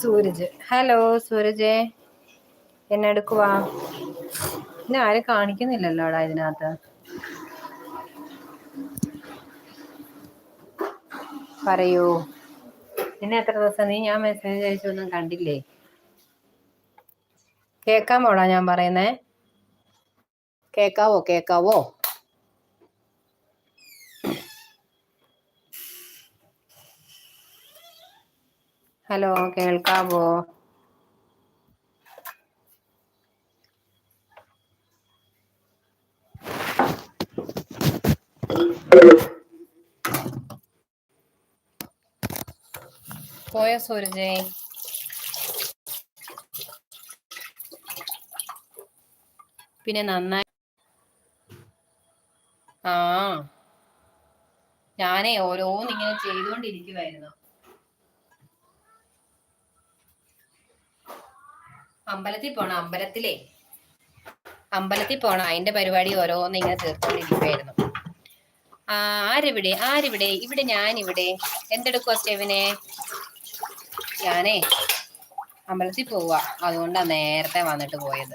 Sooraj. Hello സൂരജേ. എന്നെ എടുക്കുവാ പിന്നെ ആരും കാണിക്കുന്നില്ലല്ലോ അവിടെ ഇതിനകത്ത്? പറയൂ. നിന്നെ എത്ര ദിവസം നീ ഞാൻ മെസ്സേജ് അയച്ചൊന്നും കണ്ടില്ലേ? കേക്കാമോടാ ഞാൻ പറയുന്നേ? കേക്കാവോ കേക്കാവോ ഹലോ കേൾക്കാവോ? പോയോ സൂരജേ? പിന്നെ നന്നായി. ആ. ഞാനേ ഓരോന്നിങ്ങനെ ചെയ്തുകൊണ്ടിരിക്കുവായിരുന്നു അമ്പലത്തിൽ പോണം അമ്പലത്തിലേ. അമ്പലത്തിൽ പോണം. അതിന്റെ പരിപാടി ഓരോന്ന് ഇങ്ങനെ തീർത്തോണ്ടിരിക്കുവായിരുന്നു ആ ആരെവിടെ? ആരിവിടെ? ഇവിടെ ഞാനിവിടെ. എന്തെടുക്കുക സ്റ്റെവിനെ? ഞാനേ അമ്പലത്തിൽ പോവുക. അതുകൊണ്ടാ നേരത്തെ വന്നിട്ട് പോയത്.